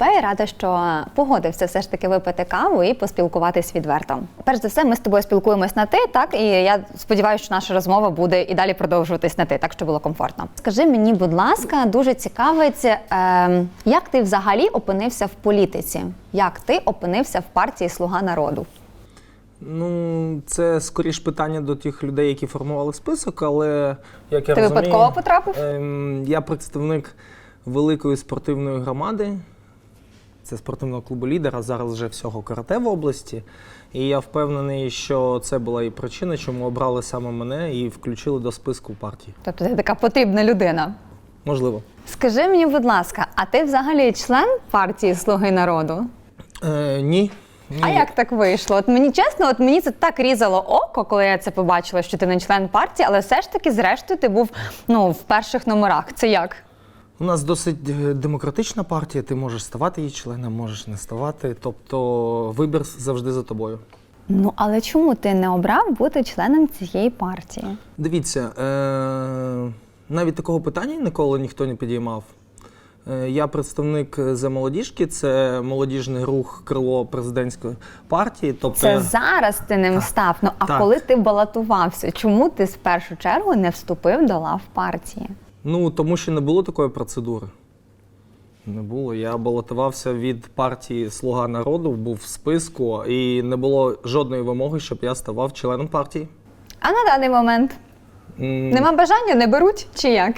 Тебе і рада, що погодився все ж таки випити каву і поспілкуватись відверто. Перш за все, ми з тобою спілкуємось на ти, так і я сподіваюся, що наша розмова буде і далі продовжуватись на ти, так щоб було комфортно. Скажи мені, будь ласка, дуже цікавить, е, як ти взагалі опинився в політиці? Як ти опинився в партії Слуга народу? Ну, це скоріш питання до тих людей, які формували список, але як я Ти розумію, випадково потрапив? ем, я представник великої спортивної громади. Це спортивного клубу лідера, зараз вже всього карате в області. І я впевнений, що це була і причина, чому обрали саме мене і включили до списку партії. Тобто ти така потрібна людина. Можливо. Скажи мені, будь ласка, а ти взагалі член партії Слуги народу? Е, ні. А Ні. як так вийшло? От мені чесно, от мені це так різало око, коли я це побачила, що ти не член партії, але все ж таки, зрештою, ти був ну в перших номерах. Це як? У нас досить е, демократична партія. Ти можеш ставати її членом, можеш не ставати. Тобто вибір завжди за тобою. Ну але чому ти не обрав бути членом цієї партії? Дивіться, е- навіть такого питання ніколи ніхто не підіймав. Е, Я представник за молодіжки, це молодіжний рух крило президентської партії. Тобто Це зараз ти ним став. Ну а Так. коли ти балотувався, чому ти в першу чергу не вступив до лав партії? Ну тому що не було такої процедури. Не було. Я балотувався від партії Слуга народу, був в списку, і не було жодної вимоги, щоб я ставав членом партії. А на даний момент М, нема бажання, не беруть чи як?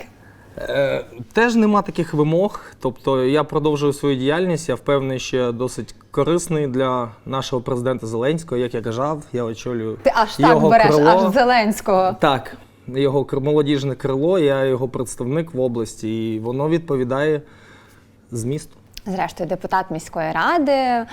Е, Теж нема таких вимог. Тобто я продовжую свою діяльність. Я впевнений, що я досить корисний для нашого президента Зеленського. Як я казав, я очолюю Ти аж так його береш, крило. аж Зеленського. Так, його молодіжне крило, я його представник в області, і воно відповідає змісту. Зрештою, депутат міської ради, е,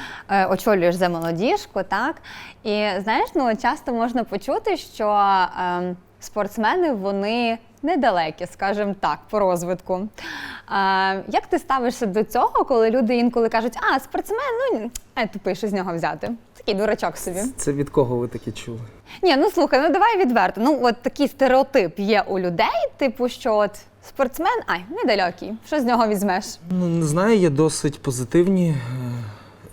очолюєш за молодіжку, так? І знаєш, ну часто можна почути, що е, спортсмени вони недалекі, скажімо так, по розвитку. Е, як ти ставишся до цього, коли люди інколи кажуть, а спортсмен, ну е, тупий, що з нього взяти? Такий дурачок собі. Це від кого ви таке чули? Ні, ну слухай, ну давай відверто. Ну, от такий стереотип є у людей, типу, що от спортсмен, ай, недалекий, що з нього візьмеш? Ну, не знаю, є досить позитивні е,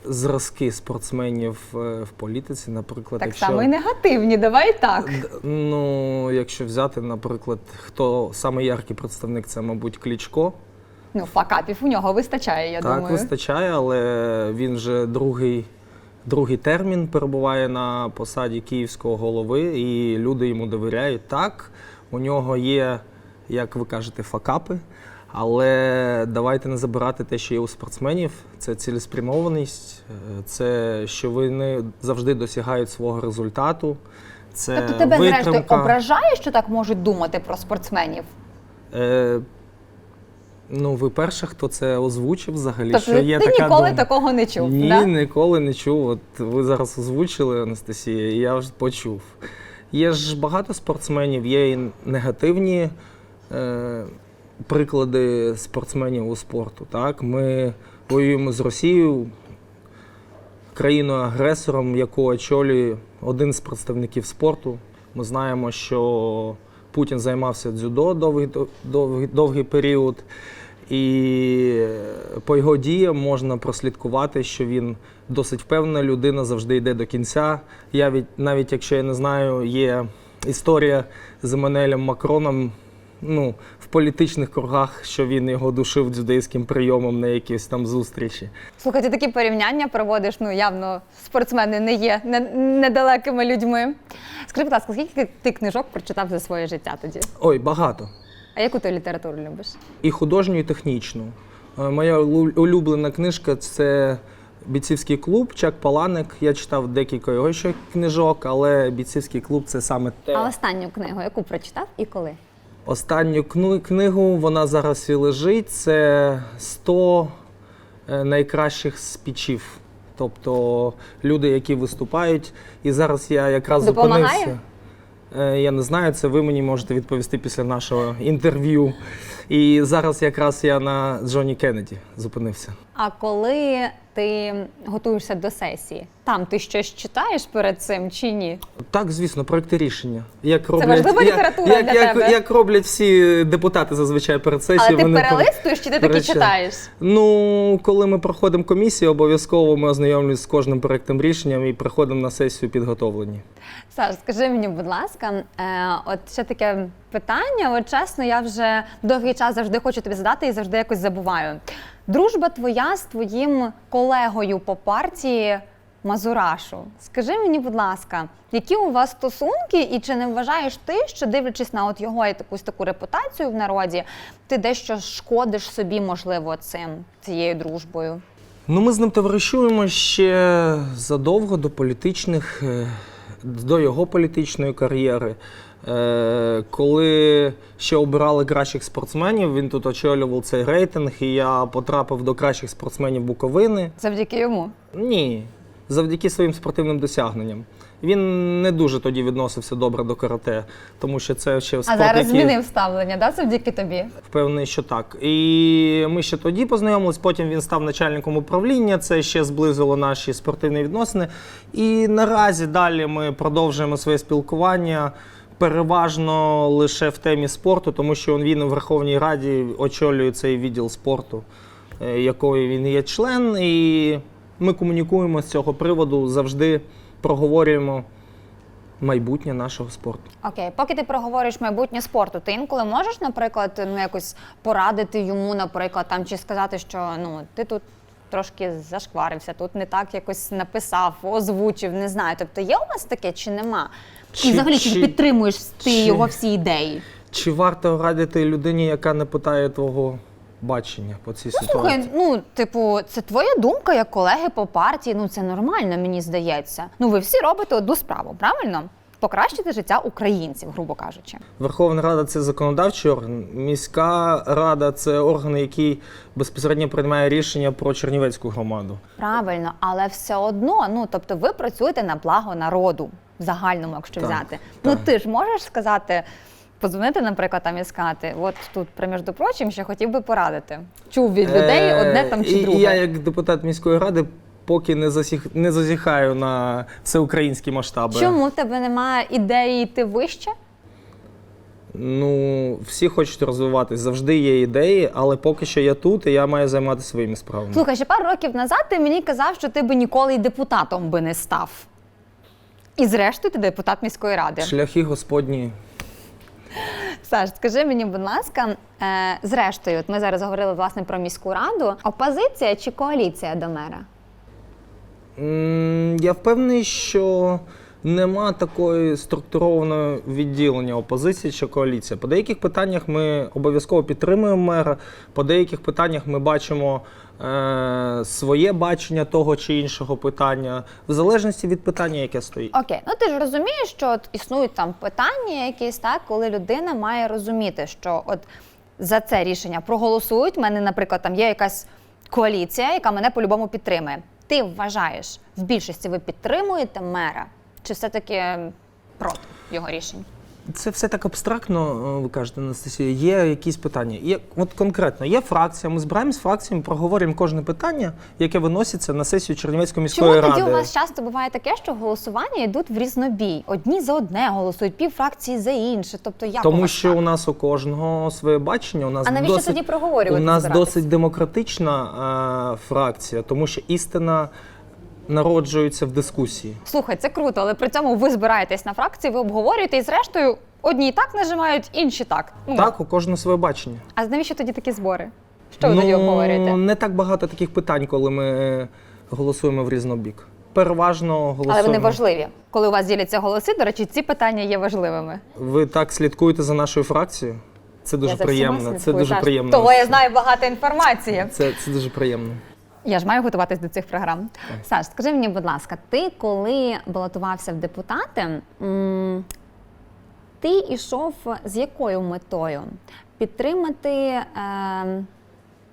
зразки спортсменів е, в політиці, наприклад, Так якщо... само і негативні, давай так. Ну, якщо взяти, наприклад, хто саме яркий представник, це, мабуть, Клічко. Ну, факапів у нього вистачає, я так, думаю. вистачає, але він вже другий, другий термін перебуває на посаді київського голови, і люди йому довіряють. Так, у нього є, як ви кажете, факапи. Але давайте не забирати те, що є у спортсменів. Це цілеспрямованість, е, це що вони завжди досягають свого результату. Це Тобто тебе зрештою ображає, що так можуть думати про спортсменів? Е, ну, ви перша, хто це озвучив взагалі. Тобто що є ти така ніколи думка. такого не чув, Ні, да? ніколи не чув. От ви зараз озвучили, Анастасія, і я вже почув. Є ж багато спортсменів, є і негативні е, приклади спортсменів у спорту. Так? Ми воюємо з Росією, країною-агресором, яку очолює один з представників спорту. Ми знаємо, що Путін займався дзюдо довгий, довгий, довгий період. І по його діям можна прослідкувати, що він досить впевнена людина, завжди йде до кінця. Я від, навіть якщо я не знаю, є історія з Еммануелем Макроном ну, в політичних кругах, що він його душив дзюдейським прийомом на якійсь там зустрічі. Слухай, ти такі порівняння проводиш, ну явно спортсмени не є недалекими людьми. Скажи, будь ласка, скільки ти книжок прочитав за своє життя тоді? Ой, багато. А яку ти літературу любиш? І художню, і технічну. Е, Моя улюблена книжка це бійцівський клуб Чак Паланик. Я читав декілька його ще книжок, але бійцівський клуб це саме те. А останню книгу, яку прочитав і коли? Останню книгу вона зараз і лежить. Це 100 е, найкращих спічів. Тобто люди, які виступають. І зараз я якраз Допомагає? зупинився. Е, Я не знаю, це ви мені можете відповісти після нашого інтерв'ю. І зараз якраз я на Джоні Кеннеді зупинився. А коли ти готуєшся до сесії, там ти щось читаєш перед цим чи ні? Так, звісно, проекти рішення. Як роблять, важлива як, література як, для як, тебе. як роблять всі депутати зазвичай перед Але сесією. ти вони перелистуєш чи ти таки переча- читаєш? Ну, коли ми проходимо комісію, обов'язково ми ознайомлюємося з кожним проектом рішенням і приходимо на сесію підготовлені. Саш, скажи мені, будь ласка, е, от ще таке питання. От чесно, я вже довгий час завжди хочу тобі задати і завжди якось забуваю. Дружба твоя з твоїм колегою по партії Мазурашу. Скажи мені, будь ласка, які у вас стосунки, і чи не вважаєш ти, що дивлячись на от його якусь таку репутацію в народі, ти дещо шкодиш собі, можливо, цим цією дружбою? Ну, ми з ним товаришуємо ще задовго до політичних, е, до його політичної кар'єри. Е, Коли ще обирали кращих спортсменів, він тут очолював цей рейтинг, і я потрапив до кращих спортсменів Буковини. Завдяки йому. Ні, завдяки своїм спортивним досягненням. Він не дуже тоді відносився добре до карате, тому що це ще А зараз який... змінив ставлення, да, завдяки тобі? Впевнений, що так. І ми ще тоді познайомились, потім він став начальником управління, це ще зблизило наші спортивні відносини. І наразі далі ми продовжуємо своє спілкування переважно лише в темі спорту, тому що він у Верховній Раді очолює цей відділ спорту, е, якої він є член. І ми комунікуємо з цього приводу, завжди проговорюємо майбутнє нашого спорту. Окей, поки ти проговорюєш майбутнє спорту, ти інколи можеш, наприклад, ну якось порадити йому, наприклад, там чи сказати, що ну ти тут трошки зашкварився, тут не так якось написав, озвучив, не знаю. Тобто є у вас таке чи нема? Чи- І взагалі чи, чи- підтримуєш ти чи- його всі ідеї? Чи варто радити людині, яка не питає твого бачення по цій ситуації? Слухай, ну типу, це твоя думка як колеги по партії. Ну це нормально, мені здається. Ну ви всі робите одну справу, правильно? Покращити життя українців, грубо кажучи. Верховна Рада це законодавчий орган. Міська рада це орган, який безпосередньо приймає рішення про Чернівецьку громаду. Правильно, але все одно, ну тобто, ви працюєте на благо народу в загальному, якщо Так, взяти. так. Ну ти ж можеш сказати, позвонити, наприклад, там і сказати, от тут, при між прочим, ще хотів би порадити. Чув від людей Е, одне там чи друге. І я, як депутат міської ради, поки не засіх не зазіхаю на всеукраїнські масштаби. Чому в тебе немає ідеї йти вище? Ну, всі хочуть розвиватись, завжди є ідеї, але поки що я тут, і я маю займатися своїми справами. Слухай, ще пару років назад ти мені казав, що ти би ніколи й депутатом би не став. І зрештою ти депутат міської ради. Шляхи Господні. Саш, скажи мені, будь ласка, е, зрештою, от ми зараз говорили власне про міську раду. Опозиція чи коаліція до мера? М, Я впевнений, що нема такої структурованого відділення опозиції чи коаліція. По деяких питаннях ми обов'язково підтримуємо мера, по деяких питаннях ми бачимо е, своє бачення того чи іншого питання, в залежності від питання, яке стоїть. Окей, ну ти ж розумієш, що от існують там питання якісь, так, коли людина має розуміти, що от за це рішення проголосують. У мене, наприклад, там є якась коаліція, яка мене по-любому підтримує. Ти вважаєш, в більшості ви підтримуєте мера, чи все-таки проти його рішень? Це все так абстрактно, е, ви кажете, Анастасія. Є якісь питання. Є, от конкретно, є фракція. Ми збираємось з фракціями, проговорюємо кожне питання, яке виноситься на сесію Чернівецької міської Чому ради. тоді у вас часто буває таке, що голосування йдуть в різнобій? Одні за одне голосують, пів фракції за інше. Тобто як у Тому вас що так? у нас у кожного своє бачення. У нас А навіщо досить, тоді проговорювати, У нас збиратись? досить демократична е, фракція, тому що істина народжується в дискусії. Слухай, це круто, але при цьому ви збираєтесь на фракції, ви обговорюєте, і зрештою одні так нажимають, інші так. Ну, Так, у кожного своє бачення. А навіщо тоді такі збори? Що ви тоді обговорюєте? не так багато таких питань, коли ми е, голосуємо в різнобік. Переважно голосуємо. Але вони важливі. Коли у вас діляться голоси, до речі, ці питання є важливими. Ви так слідкуєте за нашою фракцією? Це дуже я за всіма приємно. Це слідкую, дуже Саш. приємно. Того я знаю багато інформації. Це, це дуже приємно. Я ж маю готуватись до цих програм. Саш, скажи мені, будь ласка, ти коли балотувався в депутати, ти йшов з якою метою? Підтримати е,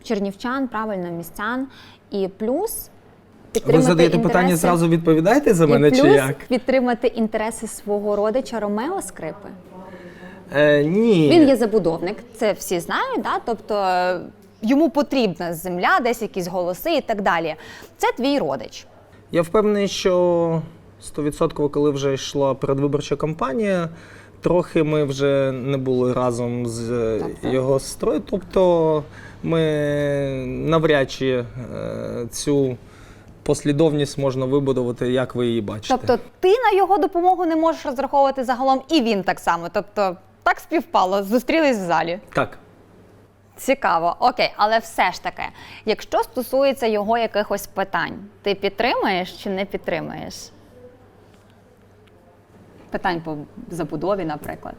чернівчан, правильно, містян, і плюс Ви задаєте інтереси, питання, зразу відповідаєте за і мене плюс чи як? підтримати інтереси свого родича Ромео Скрипи. Е, ні. Він є забудовник, це всі знають, да? тобто йому потрібна земля, десь якісь голоси і так далі. Це твій родич. Я впевнений, що 100% коли вже йшла передвиборча кампанія, трохи ми вже не були разом з е, Так. його сестрою. Тобто ми навряд чи е, цю послідовність можна вибудувати, як ви її бачите. Тобто ти на його допомогу не можеш розраховувати загалом, і він так само. Тобто так співпало, зустрілись в залі. Так. Цікаво, окей, але все ж таки, якщо стосується його якихось питань, ти підтримуєш чи не підтримуєш? Питань по забудові, наприклад.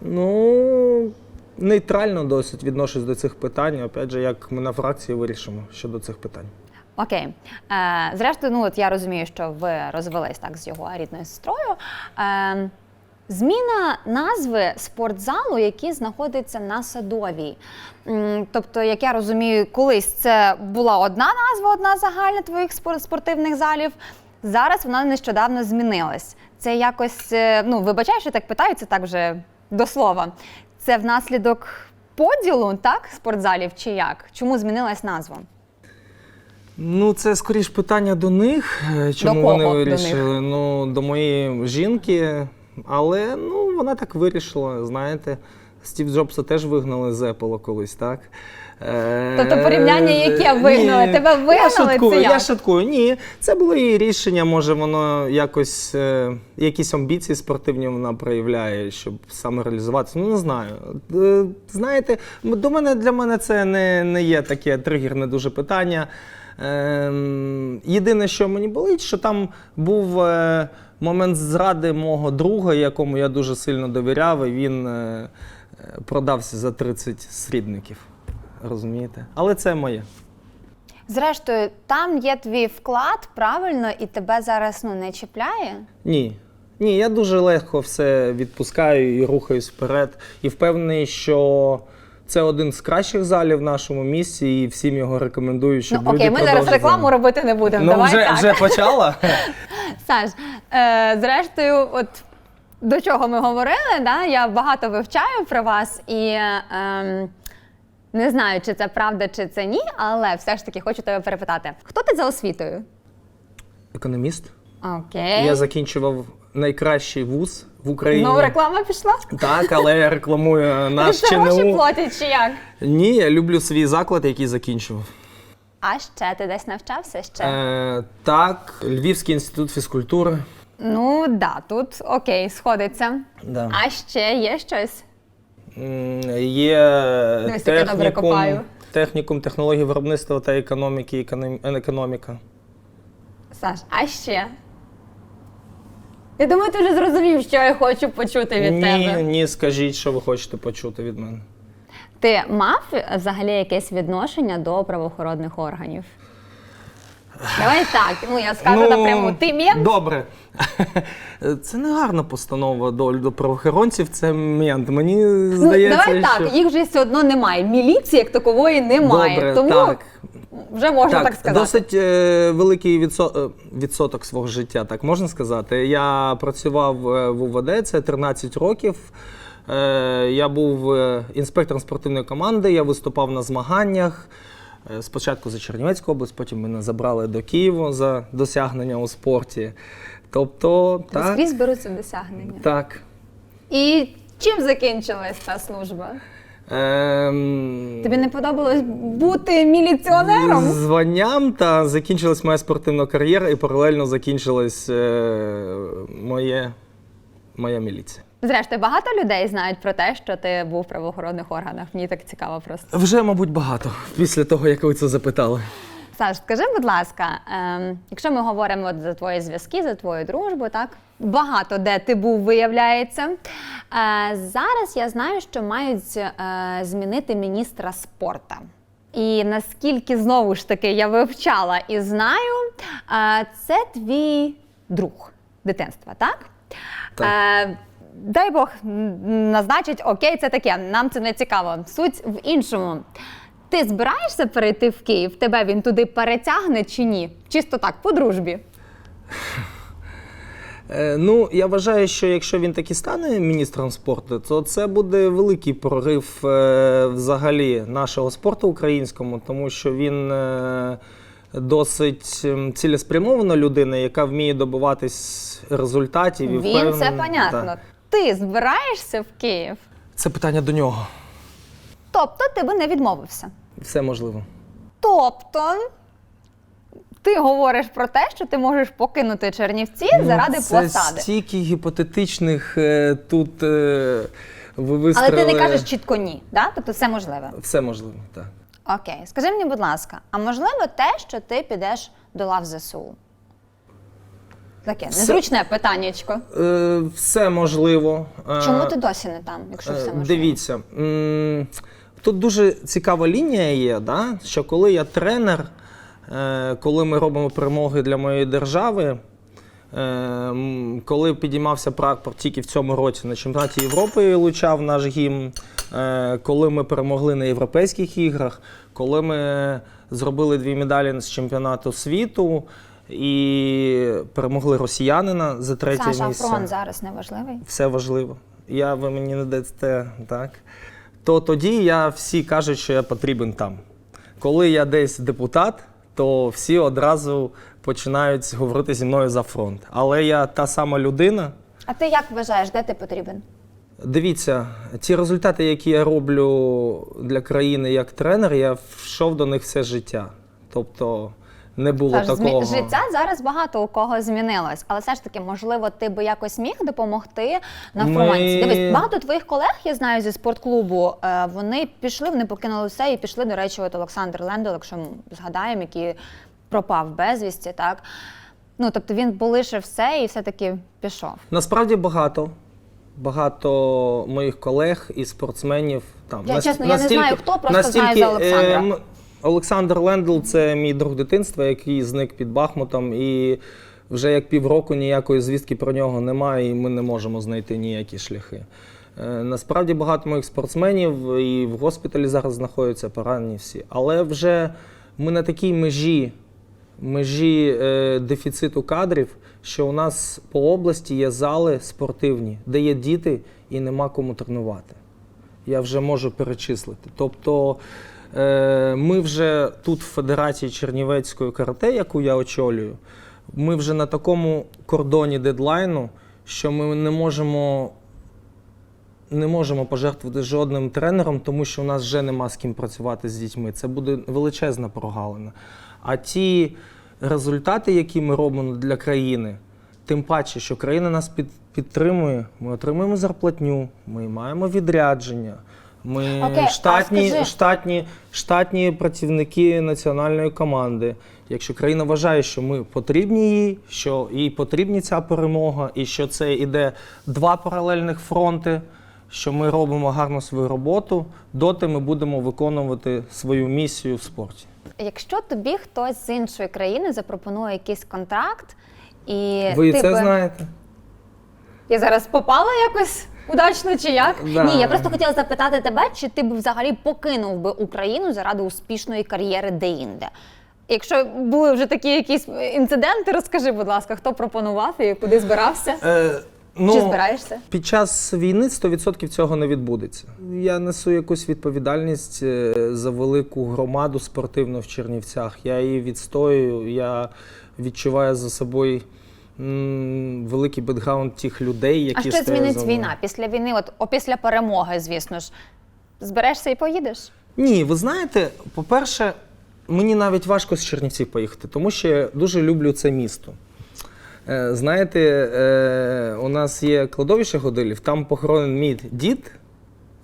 Ну, нейтрально досить відношусь до цих питань. Опять же, як ми на фракції вирішимо щодо цих питань. Окей. Е, зрештою, ну от я розумію, що ви розвелись так з його рідною сестрою. Е, зміна назви спортзалу, який знаходиться на садовій. Тобто, як я розумію, колись це була одна назва, одна загальна твоїх спор- спортивних залів. Зараз вона нещодавно змінилась. Це якось, е, ну вибачай, що так питаю, це так вже до слова. Це внаслідок поділу, так, спортзалів чи як? Чому змінилась назва? Ну, це скоріш питання до них. е, Чому кого вони до вирішили? Ну, до моєї жінки. Але ну, вона так вирішила, знаєте. Стів Джобса теж вигнали з Apple колись, так? Е, Тобто порівняння яке вигнали? ні. Тебе вигнали, Я шуткую, це я як? шуткую. Ні, це було її рішення. Може, воно якось е, якісь амбіції спортивні вона проявляє, щоб самореалізуватися. Ну, не знаю. Е, знаєте, до мене для мене це не, не є таке тригерне дуже питання. Ем, єдине, що мені болить, що там був е, момент зради мого друга, якому я дуже сильно довіряв, і він е, продався за 30 срібників. Розумієте? Але це моє. Зрештою, там є твій вклад, правильно, і тебе зараз ну, не чіпляє. Ні. Ні, я дуже легко все відпускаю і рухаюсь вперед. І впевнений, що це один з кращих залів в нашому місті, і всім його рекомендую, щоб ну люди окей, ми зараз рекламу робити не будемо. Ну, Давай вже, так. вже почала? Саш, е, зрештою, от до чого ми говорили, да? я багато вивчаю про вас і е, не знаю, чи це правда, чи це ні, але все ж таки хочу тебе перепитати. Хто ти за освітою? Економіст. Окей. Я закінчував найкращий вуз в Україні. Ну, реклама пішла? Так, але я рекламую наш Це гроші ЧНУ. платять чи як? Ні, я люблю свій заклад, який закінчував. А ще ти десь навчався ще? Е, так, Львівський інститут фізкультури. Ну да, тут окей, сходиться. Да. А ще є щось? М, Є Дивись, як я добре технікум, копаю. технікум технологій виробництва та економіки, економ- економіка. Саш, а ще? Я думаю, ти вже зрозумів, що я хочу почути від ні, тебе. ні, скажіть, що ви хочете почути від мене. Ти мав е, взагалі якесь відношення до правоохоронних органів? Давай так, ну я скажу напряму. Ти мент? Добре. Це не гарна постанова до, до правоохоронців, це мент. Мені Ну, здається, давай що... так, їх вже все одно немає. Міліції як такової немає. Добре, тому так. вже можна так, Так, сказати. досить е, великий відсо- е, відсоток свого життя, так можна сказати. Я працював е, в УВД, це 13 років. Е, я був е, інспектором спортивної команди, я виступав на змаганнях. Е, Спочатку за Чернівецьку область, потім мене забрали до Києва за досягнення у спорті. Тобто, так. Скрізь беруться досягнення. так. І чим закінчилась та служба? Ем, Тобі не подобалось бути міліціонером? Званням та закінчилась моя спортивна кар'єра і паралельно закінчилась е, моє, моя міліція. Зрештою, багато людей знають про те, що ти був в правоохоронних органах. Мені так цікаво просто. Вже, мабуть, багато після того, як ви це запитали. Саш, скажи, будь ласка, ем, якщо ми говоримо от за твої зв'язки, за твою дружбу, так багато де ти був, виявляється. Е, зараз я знаю, що мають е, змінити міністра спорту. І наскільки знову ж таки я вивчала і знаю, е, це твій друг дитинства, так? Так. Е, дай Бог назначить, окей, це таке, нам це не цікаво. Суть в іншому. Ти збираєшся перейти в Київ? Тебе він туди перетягне чи ні? Чисто так, по дружбі. Е, Ну, я вважаю, що якщо він таки стане міністром спорту, то це буде великий прорив е, взагалі нашого спорту українському, тому що він е, досить цілеспрямована людина, яка вміє добиватись результатів. і Він це понятно. Так. Ти збираєшся в Київ? Це питання до нього. Тобто ти би не відмовився. Все можливо. Тобто ти говориш про те, що ти можеш покинути Чернівці заради Ну, це посади. стільки гіпотетичних е, тут е, ви Але вистрелили. ти не кажеш чітко ні, да? тобто все можливе. Все можливо, так. Окей, скажи мені, будь ласка, а можливо те, що ти підеш до лав ЗСУ? Таке незручне питаннячко. Е, все можливо. Е, Чому ти досі не там, якщо все Е, можливо? Дивіться, м, тут дуже цікава лінія є, да? що коли я тренер, е, коли ми робимо перемоги для моєї держави, е, м, коли підіймався прапор тільки в цьому році на чемпіонаті Європи лучав наш гімн, е, коли ми перемогли на європейських іграх, коли ми зробили дві медалі з чемпіонату світу. І перемогли росіянина за третє Саша, місце фронт зараз не важливий. все важливо. Я ви мені не дасте, так? То тоді я всі кажуть, що я потрібен там. Коли я десь депутат, то всі одразу починають говорити зі мною за фронт. Але я та сама людина. А ти як вважаєш, де ти потрібен? Дивіться, ті результати, які я роблю для країни як тренер, я йшов до них все життя. Тобто не було змі- такого. життя зараз багато у кого змінилось, але все ж таки, можливо, ти би якось міг допомогти на Ми- фронті. Дивись, багато твоїх колег, я знаю зі спортклубу. е, Вони пішли, вони покинули все і пішли. До речі, от Олександр Лендл, якщо ми згадаємо, який пропав безвісті, так. Ну, тобто він полишив все і все-таки пішов. Насправді багато. Багато моїх колег і спортсменів там Я, чесно, я не знаю, хто, просто знаю за Олександра. ем, Олександр Лендл це мій друг дитинства, який зник під Бахмутом, і вже як півроку ніякої звістки про нього немає, і ми не можемо знайти ніякі шляхи. Е, Насправді багато моїх спортсменів і в госпіталі зараз знаходяться поранені всі. Але вже ми на такій межі, межі е, дефіциту кадрів, що у нас по області є зали спортивні, де є діти і нема кому тренувати. Я вже можу перечислити. Тобто ми вже тут в Федерації Чернівецької карате, яку я очолюю, ми вже на такому кордоні дедлайну, що ми не можемо, не можемо пожертвувати жодним тренером, тому що у нас вже нема з ким працювати з дітьми. Це буде величезна прогалина. А ті результати, які ми робимо для країни, тим паче, що країна нас під, підтримує, ми отримуємо зарплатню, ми маємо відрядження. Ми Окей, а штатні, скажи- штатні, штатні працівники національної команди. Якщо країна вважає, що ми потрібні їй, що їй потрібна ця перемога, і що це іде два паралельних фронти, що ми робимо гарно свою роботу, доти ми будемо виконувати свою місію в спорті. Якщо тобі хтось з іншої країни запропонує якийсь контракт, і Ви ти це би... знаєте? Я зараз попала якось удачно чи як? Да. Ні, я просто хотіла запитати тебе, чи ти б взагалі покинув би Україну заради успішної кар'єри де-інде? Якщо були вже такі якісь інциденти, розкажи, будь ласка, хто пропонував і куди збирався? Е, ну, Чи збираєшся? Під час війни 100% цього не відбудеться. Я несу якусь відповідальність е, за велику громаду спортивну в Чернівцях. Я її відстоюю, я відчуваю за собою м, великий бекграунд тих людей, які А що змінить мною. війна після війни? От о, після перемоги, звісно ж, зберешся і поїдеш? Ні, ви знаєте, по-перше, мені навіть важко з Чернівців поїхати, тому що я дуже люблю це місто. Е, Знаєте, е, у нас є кладовище Годилів, там похоронений мій дід,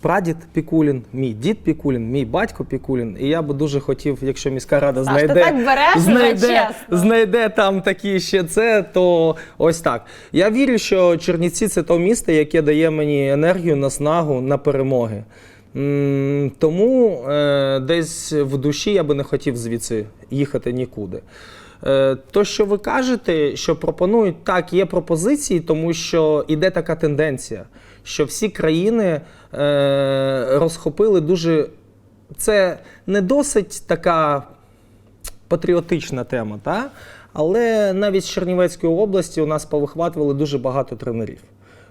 прадід Пікулін, мій дід Пікулін, мій батько Пікулін. І я би дуже хотів, якщо міська рада Саш, ти знайде, так береш знайде, чесно. знайде там такі ще це, то ось так. Я вірю, що Чернівці це то місто, яке дає мені енергію, наснагу на перемоги. М, Тому е, десь в душі я би не хотів звідси їхати нікуди. Е, То, що ви кажете, що пропонують, так, є пропозиції, тому що іде така тенденція, що всі країни е, розхопили дуже. Це не досить така патріотична тема, та? Але навіть з Чернівецької області у нас повихватували дуже багато тренерів.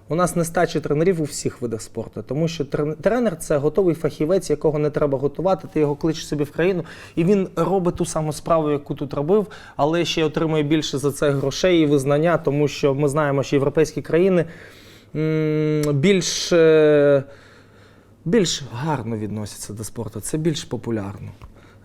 У нас нестача тренерів у всіх видах спорту, тому що тренер це готовий фахівець, якого не треба готувати. Ти його кличеш собі в країну, і він робить ту саму справу, яку тут робив, але ще отримує більше за це грошей і визнання, тому що ми знаємо, що європейські країни більш, е, більш гарно відносяться до спорту. Це більш популярно.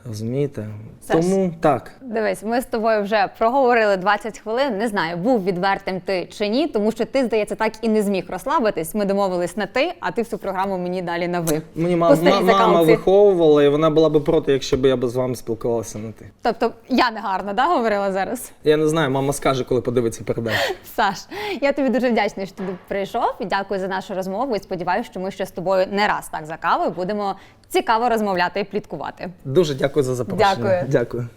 Розумієте? Саш. Тому так. Дивись, ми з тобою вже проговорили 20 хвилин. Не знаю, був відвертим ти чи ні, тому що ти, здається, так і не зміг розслабитись. Ми домовились на ти, а ти всю програму мені далі на ви. Мені ма- По старій ма- мама закалці. виховувала, і вона була би проти, якщо б я б з вами спілкувався на ти. Тобто я не гарно да, говорила зараз. Я не знаю, мама скаже, коли подивиться передачу. Саш, я тобі дуже вдячна, що ти прийшов і дякую за нашу розмову. І сподіваюся, що ми ще з тобою не раз так за кавою будемо цікаво розмовляти і пліткувати. Дуже дякую за запрошення. Дякую. Дякую.